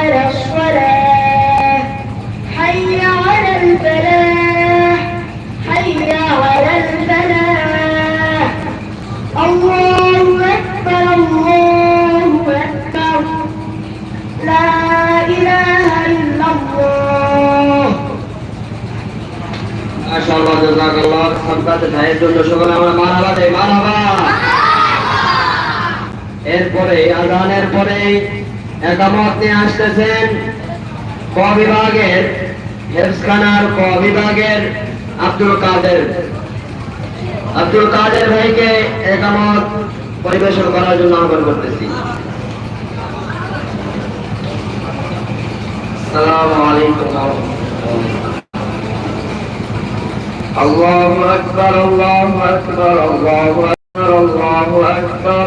على الصلاة حي على الفلاح حي على الفلاح الله أكبر الله أكبر لا إله إلا الله মাশাআল্লাহ জাযাকাল্লাহ সন্তান ভাইয়ের জন্য সকলে আমরা মারহাবা দেই মারহাবা এরপরে আজানের পরে একামত নিয়ে আসতেছেন ক বিভাগের হেফসখানার ক বিভাগের আব্দুল কাদের আব্দুল কাদের ভাইকে একামত পরিবেশন করার জন্য আহ্বান করতেছি আসসালামু আলাইকুম ওয়া রাহমাতুল্লাহ الله أكبر الله أكبر الله أكبر الله أكبر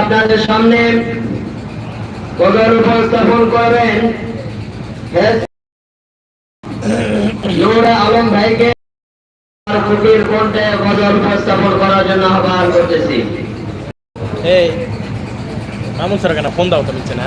আপনাদের সামনে কদর উপস্থাপন করবেন আলম ভাইকে কুটির কণ্ঠে কদর উপস্থাপন করার জন্য আহ্বান করতেছি। এই ফোন দাও না?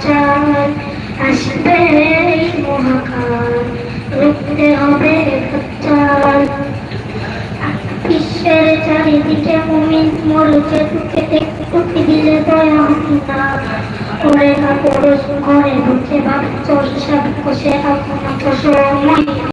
বাচ্চা আসবে মহাকাল। রুখতে হবে বাচ্চার বিশ্বের চারিদিকে মুমিন মরুকে টুকে টুকে দিলে দয়া না ওরে কাপড় ঘরে ঢুকে ভাবছ হিসাব কষে আপনার